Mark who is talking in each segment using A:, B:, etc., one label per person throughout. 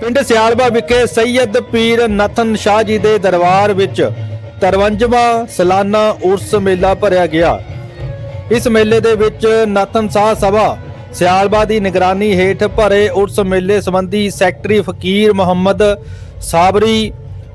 A: ਪਿੰਡ ਸਿਆਲਬਾ ਵਿਖੇ ਸੈਯਦ ਪੀਰ ਨਥਨ ਸ਼ਾਹ ਜੀ ਦੇ ਦਰਬਾਰ ਵਿੱਚ 53ਵਾਂ ਸਾਲਾਨਾ ਉਰਸ ਮੇਲਾ ਭਰਿਆ ਗਿਆ। ਇਸ ਮੇਲੇ ਦੇ ਵਿੱਚ ਨਥਨ ਸ਼ਾਹ ਸਭਾ ਸਿਆਲਬਾ ਦੀ ਨਿਗਰਾਨੀ ਹੇਠ ਭਰੇ ਉਰਸ ਮੇਲੇ ਸੰਬੰਧੀ ਸੈਕਟਰੀ ਫਕੀਰ ਮੁਹੰਮਦ ਸਾਬਰੀ,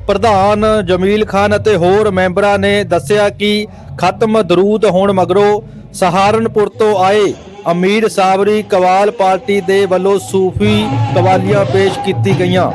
A: ਪ੍ਰਧਾਨ ਜਮੀਲ ਖਾਨ ਅਤੇ ਹੋਰ ਮੈਂਬਰਾਂ ਨੇ ਦੱਸਿਆ ਕਿ ਖਤਮ ਦਰੂਦ ਹੋਣ ਮਗਰੋਂ ਸਹਾਰਨਪੁਰ ਤੋਂ ਆਏ ਅਮੀਰ ਸਾਬਰੀ ਕਵਾਲ ਪਾਰਟੀ ਦੇ ਵੱਲੋਂ ਸੂਫੀ ਕਵਾਲੀਆਂ ਪੇਸ਼ ਕੀਤੀ ਗਈਆਂ।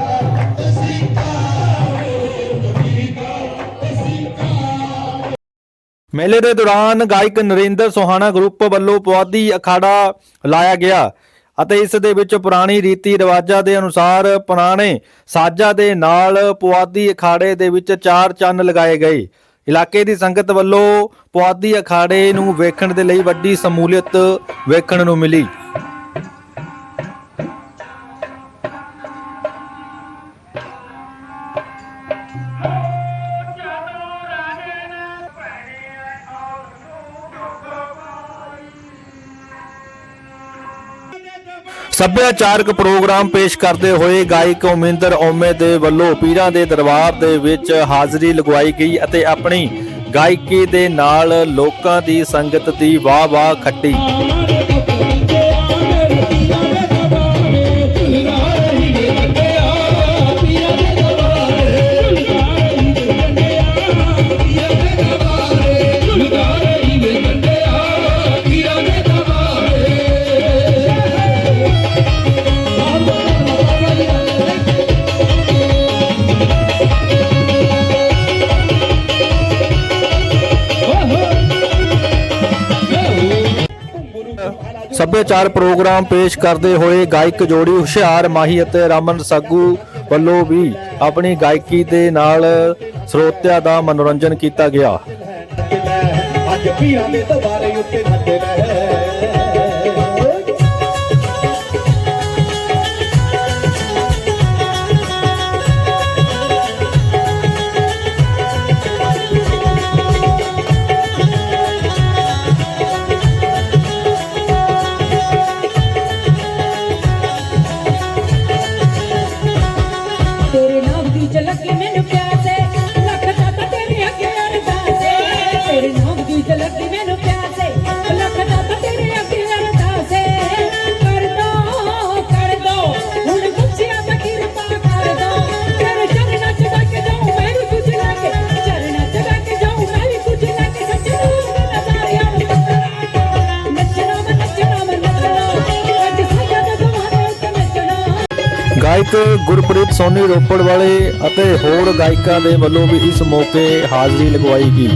A: ਮੇਲੇ ਦੇ ਦੌਰਾਨ ਗਾਇਕ ਨਰਿੰਦਰ ਸੋਹਾਣਾ ਗਰੁੱਪ ਵੱਲੋਂ ਪੁਆਧੀ ਅਖਾੜਾ ਲਾਇਆ ਗਿਆ ਅਤੇ ਇਸ ਦੇ ਵਿੱਚ ਪੁਰਾਣੀ ਰੀਤੀ ਰਿਵਾਜਾਂ ਦੇ ਅਨੁਸਾਰ ਪੁਰਾਣੇ ਸਾਜ਼ਾਂ ਦੇ ਨਾਲ ਪੁਆਧੀ ਅਖਾੜੇ ਦੇ ਵਿੱਚ ਚਾਰ ਚੰਨ ਲਗਾਏ ਗਏ। ਇਲਾਕੇ ਦੀ ਸੰਗਤ ਵੱਲੋਂ ਪੁਆਧੀ ਅਖਾੜੇ ਨੂੰ ਵੇਖਣ ਦੇ ਲਈ ਵੱਡੀ ਸਮੂਲੀਅਤ ਵੇਖਣ ਨੂੰ ਮਿਲੀ। ਸੱਭਿਆਚਾਰਕ ਪ੍ਰੋਗਰਾਮ ਪੇਸ਼ ਕਰਦੇ ਹੋਏ ਗਾਇਕ ਉਮਿੰਦਰ ਓਮੇ ਦੇ ਵੱਲੋਂ ਪੀਰਾਂ ਦੇ ਦਰਬਾਰ ਦੇ ਵਿੱਚ ਹਾਜ਼ਰੀ ਲਗਵਾਈ ਗਈ ਅਤੇ ਆਪਣੀ ਗਾਇਕੀ ਦੇ ਨਾਲ ਲੋਕਾਂ ਦੀ ਸੰਗਤ ਦੀ ਵਾਹ ਵਾਹ ਖੱਟੀ। ਸੱਭਿਆਚਾਰ ਪ੍ਰੋਗਰਾਮ ਪੇਸ਼ ਕਰਦੇ ਹੋਏ ਗਾਇਕ ਜੋੜੀ ਹੁਸ਼ਿਆਰ ਮਾਹੀ ਅਤੇ ਰਮਨ ਸਾਗੂ ਵੱਲੋਂ ਵੀ ਆਪਣੀ ਗਾਇਕੀ ਦੇ ਨਾਲ ਸਰੋਤਿਆਂ ਦਾ ਮਨੋਰੰਜਨ ਕੀਤਾ ਗਿਆ।
B: ਅੱਜ ਪੀਰਾਂ ਦੇ ਦਰਬਾਰੇ ਉੱਤੇ ਨੱਚੇ
A: ਗਾਇਕ ਗੁਰਪ੍ਰੀਤ ਸੋਨੀ ਰੋਪੜ ਵਾਲੇ ਅਤੇ ਹੋਰ ਗਾਇਕਾਂ ਦੇ ਵੱਲੋਂ ਵੀ ਇਸ ਮੌਕੇ ਹਾਜ਼ਰੀ ਲਗਵਾਈ ਗਈ।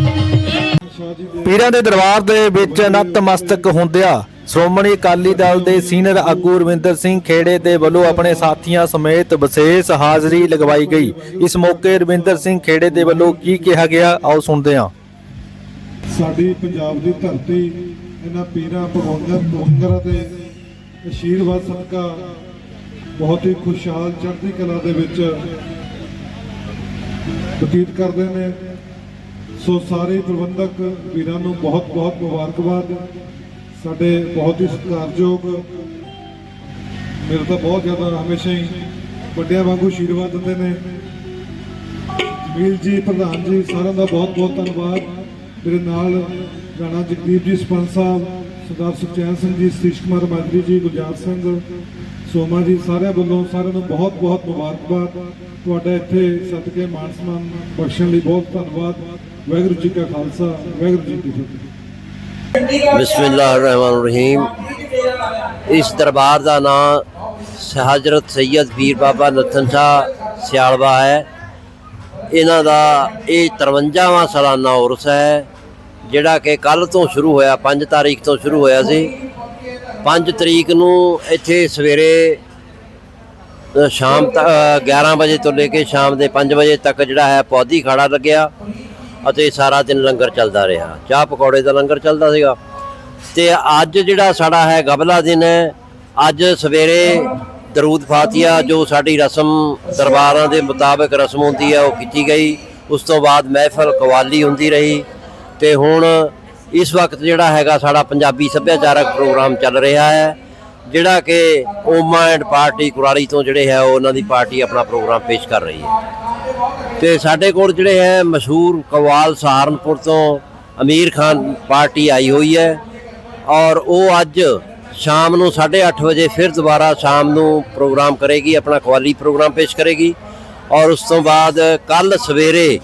A: ਪੀਰਾਂ ਦੇ ਦਰਬਾਰ ਦੇ ਵਿੱਚ ਨਤਮਸਤਕ ਹੁੰਦਿਆਂ ਸ਼੍ਰੋਮਣੀ ਅਕਾਲੀ ਦਲ ਦੇ ਸੀਨੀਅਰ ਆਗੂ ਰਵਿੰਦਰ ਸਿੰਘ ਖੇੜੇ ਦੇ ਵੱਲੋਂ ਆਪਣੇ ਸਾਥੀਆਂ ਸਮੇਤ ਵਿਸ਼ੇਸ਼ ਹਾਜ਼ਰੀ ਲਗਵਾਈ ਗਈ। ਇਸ ਮੌਕੇ ਰਵਿੰਦਰ ਸਿੰਘ ਖੇੜੇ ਦੇ ਵੱਲੋਂ ਕੀ ਕਿਹਾ ਗਿਆ, ਆਓ ਸੁਣਦੇ ਹਾਂ।
C: ਸਾਡੀ ਪੰਜਾਬ ਦੀ ਧਰਤੀ, ਇਹਨਾਂ ਪੀਰਾਂ ਭਗਵੰਦਰ ਭਗਵੰਦਰਾਂ ਦੇ ਆਸ਼ੀਰਵਾਦ ਸਦਕਾ ਬਹੁਤ ਹੀ ਖੁਸ਼ਹਾਲ ਚੜ੍ਹਦੀ ਕਲਾ ਦੇ ਵਿੱਚ ਬਤੀਤ ਕਰਦੇ ਨੇ। ਸੋ ਸਾਰੇ ਪ੍ਰਬੰਧਕ ਵੀਰਾਂ ਨੂੰ ਬਹੁਤ ਬਹੁਤ ਮੁਬਾਰਕਬਾਦ। ਸਾਡੇ ਬਹੁਤ ਹੀ ਸਤਿਕਾਰਯੋਗ, ਮੇਰੇ ਤਾਂ ਬਹੁਤ ਜ਼ਿਆਦਾ ਹਮੇਸ਼ਾ ਹੀ ਵੱਡਿਆਂ ਵਾਂਗੂ ਆਸ਼ੀਰਵਾਦ ਦਿੰਦੇ ਨੇ। ਜਮੀਲ ਜੀ, ਪ੍ਰਧਾਨ ਜੀ, ਸਾਰਿਆਂ ਦਾ ਬਹੁਤ ਬਹੁਤ ਧੰਨਵਾਦ। ਮੇਰੇ ਨਾਲ ਰਾਣਾ ਜਗਦੀਪ ਜੀ ਸਪੰਸ ਸਾਹਿਬ ਸਰਦਾਰ ਸੁਖਚੈਨ ਸਿੰਘ ਜੀ, ਸਤੀਸ਼ ਕੁਮਾਰ ਮਾਜਰੀ ਜੀ, ਗੁਰਜਾਤ ਸਿੰਘ, ਸੋਮਾ ਜੀ, ਸਾਰਿਆਂ ਵੱਲੋਂ ਸਾਰਿਆਂ ਨੂੰ ਬਹੁਤ ਬਹੁਤ ਮੁਬਾਰਕਬਾਦ। ਤੁਹਾਡਾ ਇੱਥੇ ਸਦਕੇ ਮਾਨ ਸਨਮਾਨ ਬਖਸ਼ਣ ਲਈ ਬਹੁਤ ਧੰਨਵਾਦ। ਵਾਹਿਗੁਰੂ ਜੀ ਕਾ ਖਾਲਸਾ, ਵਾਹਿਗੁਰੂ ਜੀ ਕੀ ਫਤਿਹ।
D: ਬਿਸਮਿਲ੍ਲਾਹਿਰਰਹਿਮਾਨਿਰਰਹੀਮ। ਇਸ ਦਰਬਾਰ ਦਾ ਨਾਮ ਹਜ਼ਰਤ ਸੈਯਦ ਪੀਰ ਬਾਬਾ ਨਥਨ ਸ਼ਾਹ ਸਿਆਲਵਾ ਹੈ। ਇਹਨਾਂ ਦਾ ਇਹ 53ਵਾਂ ਸਾਲਾਨਾ ਉਰਸ ਹੈ। ਜਿਹੜਾ ਕਿ ਕੱਲ ਤੋਂ ਸ਼ੁਰੂ ਹੋਇਆ 5 ਤਾਰੀਖ ਤੋਂ ਸ਼ੁਰੂ ਹੋਇਆ ਸੀ। 5 ਤਰੀਕ ਨੂੰ ਇੱਥੇ ਸਵੇਰੇ ਸ਼ਾਮ ਤ- ਅ, 11 ਵਜੇ ਤੋਂ ਲੈ ਕੇ ਸ਼ਾਮ ਦੇ 5 ਵਜੇ ਤੱਕ ਜਿਹੜਾ ਹੈ ਪੌਦੀ ਖਾੜਾ ਲੱਗਿਆ ਅਤੇ ਸਾਰਾ ਦਿਨ ਲੰਗਰ ਚੱਲਦਾ ਰਿਹਾ। ਚਾਹ ਪਕੌੜੇ ਦਾ ਲੰਗਰ ਚੱਲਦਾ ਸੀਗਾ। ਤੇ ਅੱਜ ਜਿਹੜਾ ਸਾਡਾ ਹੈ ਗਬਲਾ ਦਿਨ ਹੈ ਅੱਜ ਸਵੇਰੇ ਦਰੂਦ ਫਾਤੀਆ ਜੋ ਸਾਡੀ ਰਸਮ ਦਰਬਾਰਾਂ ਦੇ ਮੁਤਾਬਕ ਰਸਮ ਹੁੰਦੀ ਹੈ ਉਹ ਕੀਤੀ ਗਈ। ਉਸ ਤੋਂ ਬਾਅਦ ਮਹਿਫਲ ਕਵਾਲੀ ਹੁੰਦੀ ਰਹੀ। ਤੇ ਹੁਣ ਇਸ ਵਕਤ ਜਿਹੜਾ ਹੈਗਾ ਸਾਡਾ ਪੰਜਾਬੀ ਸੱਭਿਆਚਾਰਕ ਪ੍ਰੋਗਰਾਮ ਚੱਲ ਰਿਹਾ ਹੈ, ਜਿਹੜਾ ਕਿ ਓਮਾ ਐਂਡ ਪਾਰਟੀ ਕੁਰਾਲੀ ਤੋਂ ਜਿਹੜੇ ਹੈ ਉਹ ਉਹਨਾਂ ਦੀ ਪਾਰਟੀ ਆਪਣਾ ਪ੍ਰੋਗਰਾਮ ਪੇਸ਼ ਕਰ ਰਹੀ ਹੈ। ਤੇ ਸਾਡੇ ਕੋਲ ਜਿਹੜੇ ਹੈ ਮਸ਼ਹੂਰ ਕਵਾਲ ਸਹਾਰਨਪੁਰ ਤੋਂ ਅਮੀਰ ਖਾਨ ਪਾਰਟੀ ਆਈ ਹੋਈ ਹੈ ਔਰ ਉਹ ਅੱਜ ਸ਼ਾਮ ਨੂੰ 8:30 ਵਜੇ ਫਿਰ ਦੁਬਾਰਾ ਸ਼ਾਮ ਨੂੰ ਪ੍ਰੋਗਰਾਮ ਕਰੇਗੀ, ਆਪਣਾ ਕਵਾਲੀ ਪ੍ਰੋਗਰਾਮ ਪੇਸ਼ ਕਰੇਗੀ ਔਰ ਉਸ ਤੋਂ ਬਾਅਦ ਕੱਲ ਸਵੇਰੇ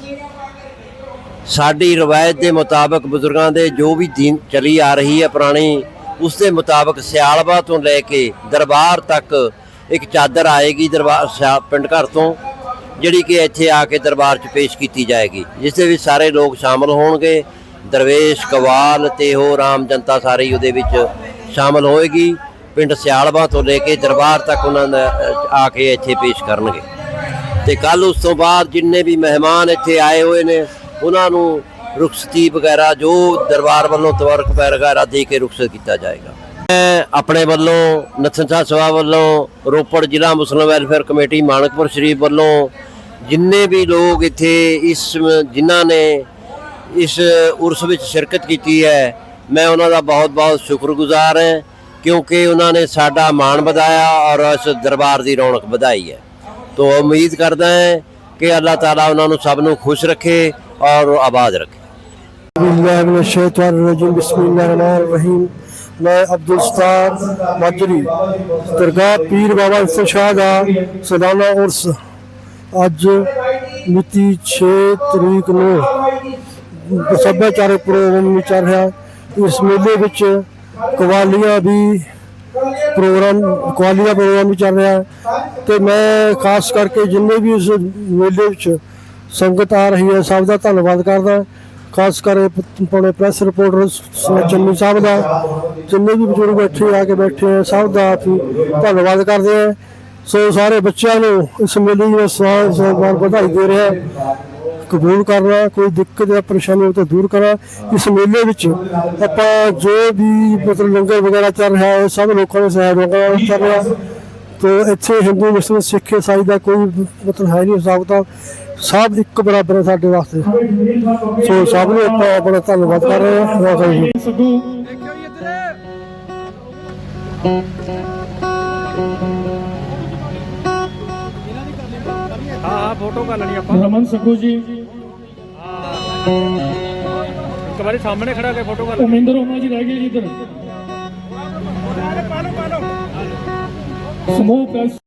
D: ਸਾਡੀ ਰਵਾਇਤ ਦੇ ਮੁਤਾਬਕ ਬਜ਼ੁਰਗਾਂ ਦੇ ਜੋ ਵੀ ਦੀਨ ਚਲੀ ਆ ਰਹੀ ਹੈ ਪੁਰਾਣੀ, ਉਸ ਦੇ ਮੁਤਾਬਕ ਸਿਆਲਵਾ ਤੋਂ ਲੈ ਕੇ ਦਰਬਾਰ ਤੱਕ ਇੱਕ ਚਾਦਰ ਆਏਗੀ ਦਰਬਾਰ ਸਿਆ- ਪਿੰਡ ਘਰ ਤੋਂ, ਜਿਹੜੀ ਕਿ ਇੱਥੇ ਆ ਕੇ ਦਰਬਾਰ 'ਚ ਪੇਸ਼ ਕੀਤੀ ਜਾਏਗੀ, ਜਿਸ ਦੇ ਵਿੱਚ ਸਾਰੇ ਲੋਕ ਸ਼ਾਮਲ ਹੋਣਗੇ। ਦਰਵੇਸ਼, ਕਵਾਲ ਤੇ ਹੋ ਰਾਮ ਜਨਤਾ ਸਾਰੀ ਉਹਦੇ ਵਿੱਚ ਸ਼ਾਮਲ ਹੋਏਗੀ। ਪਿੰਡ ਸਿਆਲਵਾ ਤੋਂ ਲੈ ਕੇ ਦਰਬਾਰ ਤੱਕ ਉਹਨਾਂ ਦਾ ਆ ਕੇ ਇੱਥੇ ਪੇਸ਼ ਕਰਨਗੇ। ਤੇ ਕੱਲ ਉਸ ਤੋਂ ਬਾਅਦ ਜਿੰਨੇ ਵੀ ਮਹਿਮਾਨ ਇੱਥੇ ਆਏ ਹੋਏ ਨੇ ਉਹਨਾਂ ਨੂੰ ਰੁਖਸਤੀ ਵਗੈਰਾ ਜੋ ਦਰਬਾਰ ਵੱਲੋਂ ਤਵਰਕ ਪੈ ਵਗੈਰਾ ਦੇ ਕੇ ਰੁਖਸਤ ਕੀਤਾ ਜਾਏਗਾ। ਮੈਂ ਆਪਣੇ ਵੱਲੋਂ ਨਥਨਸਾ ਸਭਾ ਵੱਲੋਂ ਰੋਪੜ ਜ਼ਿਲ੍ਹਾ Muslim welfare committee Mankpur Sharif ਵੱਲੋਂ ਜਿੰਨੇ ਵੀ ਲੋਕ ਇੱਥੇ ਇਸ ਜਿਨ੍ਹਾਂ ਨੇ ਇਸ ਉਰਸ ਵਿੱਚ ਸ਼ਿਰਕਤ ਕੀਤੀ ਹੈ, ਮੈਂ ਉਹਨਾਂ ਦਾ ਬਹੁਤ-ਬਹੁਤ ਸ਼ੁਕਰਗੁਜ਼ਾਰ ਹਾਂ ਕਿਉਂਕਿ ਉਹਨਾਂ ਨੇ ਸਾਡਾ ਮਾਣ ਵਧਾਇਆ ਔਰ ਇਸ ਦਰਬਾਰ ਦੀ ਰੌਣਕ ਵਧਾਈ ਹੈ। ਤੋਂ ਉਮੀਦ ਕਰਦਾ ਹਾਂ ਕਿ ਅੱਲਾਹ ਤਾਲਾ ਉਹਨਾਂ ਨੂੰ ਸਭ ਨੂੰ ਖੁਸ਼ ਰੱਖੇ ਔਰ ਆਬਾਦ ਰੱਖੇ
E: बिस्मिल्लाहिर्रहमानिर्रहीम बिस्मिल्लाहिर्रहमानिर्रहीम मैं अब्दुल सत्तार माजरी दरगाह पीर बाबा इफ्तर शाह ਦਾ ਸਾਲਾਨਾ ਉਰਸ ਅੱਜ ਮਿਤੀ 6 ਤਰੀਕ ਨੂੰ ਸੱਭਿਆਚਾਰਕ ਪ੍ਰੋਗਰਾਮ ਵੀ ਚੱਲ ਰਿਹਾ ਇਸ ਮੇਲੇ ਵਿੱਚ ਕਵਾਲੀਆਂ ਵੀ ਪ੍ਰੋਗਰਾਮ ਕਵਾਲੀ ਦਾ ਪ੍ਰੋਗਰਾਮ ਵੀ ਚੱਲ ਰਿਹਾ ਹੈ ਤੇ ਮੈਂ ਖਾਸ ਕਰਕੇ ਜਿੰਨੇ ਵੀ ਇਸ ਮੇਲੇ ਵਿੱਚ ਸੰਗਤ ਆ ਰਹੀ ਹੈ, ਸਭ ਦਾ ਧੰਨਵਾਦ ਕਰਦਾ। ਖਾਸ ਕਰ ਆਪਣੇ ਪ੍ਰੈਸ ਰਿਪੋਰਟਰ ਚੰਨੀ ਸਾਹਿਬ ਦਾ, ਜਿੰਨੇ ਵੀ ਬਜ਼ੁਰਗ ਬੈਠੇ ਆ ਕੇ ਬੈਠੇ ਆ, ਸਭ ਦਾ ਅਸੀਂ ਧੰਨਵਾਦ ਕਰਦੇ ਆ। ਸੋ ਸਾਰੇ ਬੱਚਿਆਂ ਨੂੰ ਇਸ ਮੇਲੇ ਦੀ ਸਵਾਲ ਸਵਾਲ ਵਧਾਈ ਦੇ ਰਿਹਾ ਕਬੂਲ ਕਰਨਾ, ਕੋਈ ਦਿੱਕਤ ਜਾਂ ਪਰੇਸ਼ਾਨੀ ਹੋ ਤਾਂ ਦੂਰ ਕਰਨਾ ਇਸ ਮੇਲੇ ਵਿੱਚ ਆਪਾਂ ਜੋ ਵੀ ਮਤਲਬ ਲੰਗਰ ਵਗੈਰਾ ਚੱਲ ਰਿਹਾ ਹੈ, ਸਭ ਲੋਕਾਂ ਦੇ ਸਹਿਯੋਗ ਨਾਲ ਚੱਲ ਰਿਹਾ। ਤੋ ਇੱਥੇ ਹਿੰਦੂ ਮੁਸਲਿਮ ਸਿੱਖ, ਇਸਾਈ ਦਾ ਕੋਈ ਮਤਲਬ ਹੈ ਨਹੀਂ ਹਿਸਾਬ ਤਾਂ ਸਭ ਇੱਕ ਬਰਾਬਰ ਹੈ ਸਾਡੇ ਵਾਸਤੇ। ਸੋ ਸਭ ਨੂੰ ਆਪਾਂ ਆਪਣਾ ਧੰਨਵਾਦ ਕਰ ਰਹੇ ਹਾਂ। ਵਾਹਿਗੁਰੂ ਜੀ।
A: ਹਾਂ ਹਾਂ ਫੋਟੋ ਕਰ ਲੈਣੀ ਆਪਾਂ।
F: ਰਮਨ ਸਖੂ ਜੀ।
A: ਇੱਕ ਵਾਰੀ ਸਾਹਮਣੇ ਖੜਾ ਕੇ ਫੋਟੋ ਕਰ
F: ਉਮਿੰਦਰ ਹੋਮਾ ਜੀ ਰਹਿ ਗਏ ਜੀ ਇੱਧਰ। ਸਮੂਹ ਪ੍ਰੈਸ